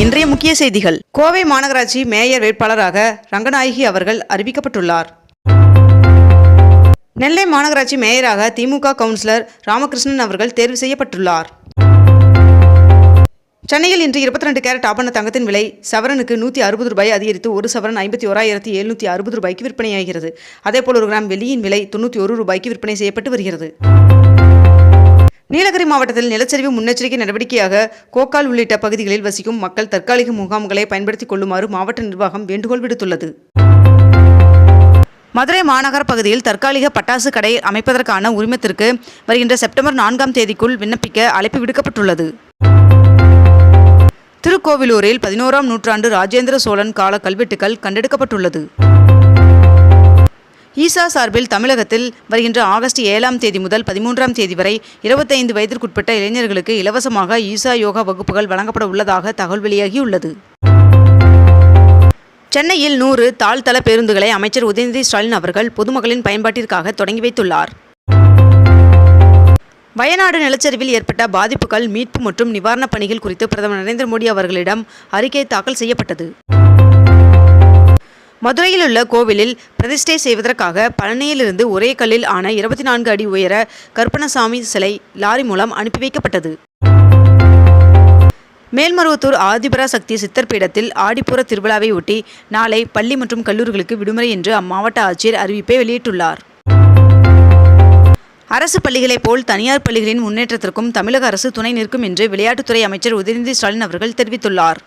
இன்றைய முக்கிய செய்திகள். கோவை மாநகராட்சி மேயர் வேட்பாளராக ரங்கநாயகி அவர்கள் அறிவிக்கப்பட்டுள்ளார். நெல்லை மாநகராட்சி மேயராக திமுக கவுன்சிலர் ராமகிருஷ்ணன் அவர்கள் தேர்வு செய்யப்பட்டுள்ளார். சென்னையில் இன்று இருபத்தி ரெண்டு கேரட் ஆபண தங்கத்தின் விலை சவரனுக்கு நூற்றி அறுபது ரூபாய் அதிகரித்து ஒரு சவரன் ஐம்பத்தி ஓராயிரத்தி எழுநூற்றி அறுபது ரூபாய்க்கு விற்பனையாகிறது. அதேபோல் ஒரு கிராம் வெள்ளியின் விலை தொண்ணூற்றி ஒரு ரூபாய்க்கு விற்பனை செய்யப்பட்டு வருகிறது. நீலகிரி மாவட்டத்தில் நிலச்சரிவு முன்னெச்சரிக்கை நடவடிக்கையாக கோக்கால் உள்ளிட்ட பகுதிகளில் வசிக்கும் மக்கள் தற்காலிக முகாம்களை பயன்படுத்திக் கொள்ளுமாறு மாவட்ட நிர்வாகம் வேண்டுகோள் விடுத்துள்ளது. மதுரை மாநகர பகுதியில் தற்காலிக பட்டாசு கடை அமைப்பதற்கான உரிமத்திற்கு வருகின்ற செப்டம்பர் நான்காம் தேதிக்குள் விண்ணப்பிக்க அழைப்பு விடுக்கப்பட்டுள்ளது. திருக்கோவிலூரில் பதினோராம் நூற்றாண்டு ராஜேந்திர சோழன் கால கல்வெட்டுகள் கண்டெடுக்கப்பட்டுள்ளது. ஈசா சார்பில் தமிழகத்தில் வருகின்ற ஆகஸ்ட் ஏழாம் தேதி முதல் பதிமூன்றாம் தேதி வரை இருபத்தைந்து வயதிற்குட்பட்ட இளைஞர்களுக்கு இலவசமாக ஈசா யோகா வகுப்புகள் வழங்கப்பட உள்ளதாக தகவல் வெளியாகியுள்ளது. சென்னையில் நூறு தாழ்தள பேருந்துகளை அமைச்சர் உதயநிதி ஸ்டாலின் அவர்கள் பொதுமக்களின் பயன்பாட்டிற்காக தொடங்கி வைத்துள்ளார். வயநாடு நிலச்சரிவில் ஏற்பட்ட பாதிப்புகள் மீட்பு மற்றும் நிவாரணப் பணிகள் குறித்து பிரதமர் நரேந்திர மோடி அவர்களிடம் அறிக்கை தாக்கல் செய்யப்பட்டது. மதுரையில் உள்ள கோவிலில் பிரதிஷ்டை செய்வதற்காக பழனியிலிருந்து ஒரே கல்லில் ஆன இருபத்தி நான்கு அடி உயர கருப்பணசாமி சிலை லாரி மூலம் அனுப்பி வைக்கப்பட்டது. மேல்மருவத்தூர் ஆதிபராசக்தி சித்தர் பீடத்தில் ஆடிப்புற திருவிழாவை ஒட்டி நாளை பள்ளி மற்றும் கல்லூரிகளுக்கு விடுமுறை என்று அம்மாவட்ட ஆட்சியர் அறிவிப்பை வெளியிட்டுள்ளார். அரசு பள்ளிகளைப் போல் தனியார் பள்ளிகளின் முன்னேற்றத்திற்கும் தமிழக அரசு துணை நிற்கும் என்று விளையாட்டுத்துறை அமைச்சர் உதயநிதி ஸ்டாலின் அவர்கள் தெரிவித்துள்ளார்.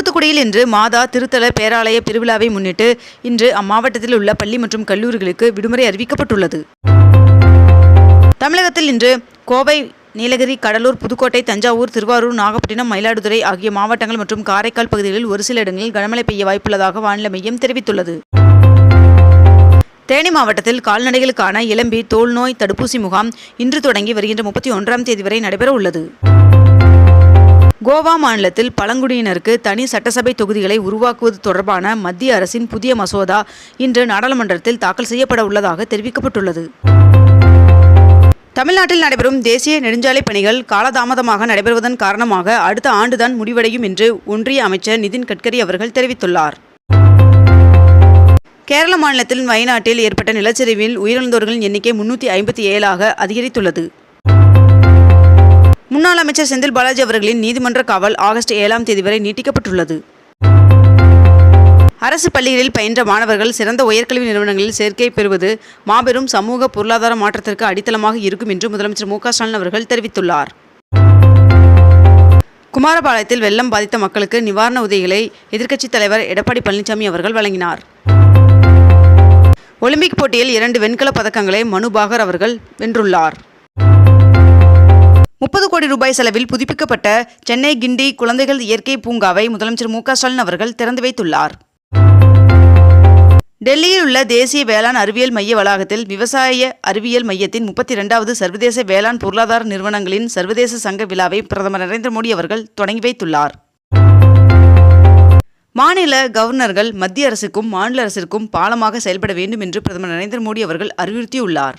தூத்துக்குடியில் இன்று மாதா திருத்தல பேராலய பெருவிழாவை முன்னிட்டு இன்று அம்மாவட்டத்தில் உள்ள பள்ளி மற்றும் கல்லூரிகளுக்கு விடுமுறை அறிவிக்கப்பட்டுள்ளது. தமிழகத்தில் இன்று கோவை நீலகிரி கடலூர் புதுக்கோட்டை தஞ்சாவூர் திருவாரூர் நாகப்பட்டினம் மயிலாடுதுறை ஆகிய மாவட்டங்கள் மற்றும் காரைக்கால் பகுதிகளில் ஒரு சில இடங்களில் கனமழை பெய்ய வாய்ப்புள்ளதாக வானிலை மையம் தெரிவித்துள்ளது. தேனி மாவட்டத்தில் கால்நடைகளுக்கான இளம்பி தோல் நோய் தடுப்பூசி முகாம் இன்று தொடங்கி வருகின்ற முப்பத்தி ஒன்றாம் தேதி வரை நடைபெற உள்ளது கோவா மாநிலத்தில் பழங்குடியினருக்கு தனி சட்டசபை தொகுதிகளை உருவாக்குவது தொடர்பான மத்திய அரசின் புதிய மசோதா இன்று நாடாளுமன்றத்தில் தாக்கல் செய்யப்பட உள்ளதாக தெரிவிக்கப்பட்டுள்ளது. தமிழ்நாட்டில் நடைபெறும் தேசிய நெடுஞ்சாலை பணிகள் காலதாமதமாக நடைபெறுவதன் காரணமாக அடுத்த ஆண்டுதான் முடிவடையும் என்று ஒன்றிய அமைச்சர் நிதின் கட்கரி அவர்கள் தெரிவித்துள்ளார். கேரள மாநிலத்தின் வயநாட்டில் ஏற்பட்ட நிலச்சரிவில் உயிரிழந்தோர்களின் எண்ணிக்கை முன்னூற்றி ஐம்பத்தி ஏழாக அதிகரித்துள்ளது. முன்னாள் அமைச்சர் செந்தில் பாலாஜி அவர்களின் நீதிமன்ற காவல் ஆகஸ்ட் ஏழாம் தேதி வரை நீட்டிக்கப்பட்டுள்ளது. அரசு பள்ளிகளில் பயின்ற மாணவர்கள் சிறந்த உயர்கல்வி நிறுவனங்களில் சேர்க்கை பெறுவது மாபெரும் சமூக பொருளாதார மாற்றத்திற்கு அடித்தளமாக இருக்கும் என்று முதலமைச்சர் மு ஸ்டாலின் அவர்கள் தெரிவித்துள்ளார். குமாரபாளையத்தில் வெள்ளம் பாதித்த மக்களுக்கு நிவாரண உதவிகளை எதிர்க்கட்சித் தலைவர் எடப்பாடி பழனிசாமி அவர்கள் வழங்கினார். ஒலிம்பிக் போட்டியில் இரண்டு வெண்கலப் பதக்கங்களை மனு பாகர் அவர்கள் வென்றுள்ளார். ரூபாய் செலவில் புதுப்பிக்கப்பட்ட சென்னை கிண்டி குழந்தைகள் இயற்கை பூங்காவை முதலமைச்சர் மு ஸ்டாலின் அவர்கள் திறந்து வைத்துள்ளார். டெல்லியில் உள்ள தேசிய வேளாண் அறிவியல் மைய வளாகத்தில் விவசாய அறிவியல் மையத்தின் முப்பத்தி இரண்டாவது சர்வதேச வேளாண் பொருளாதார நிறுவனங்களின் சர்வதேச சங்க விழாவை பிரதமர் நரேந்திர மோடி அவர்கள் தொடங்கி வைத்துள்ளார். மாநில கவர்னர்கள் மத்திய அரசுக்கும் மாநில அரசிற்கும் பாலமாக செயல்பட வேண்டும் என்று பிரதமர் நரேந்திர மோடி அவர்கள் அறிவுறுத்தியுள்ளார்.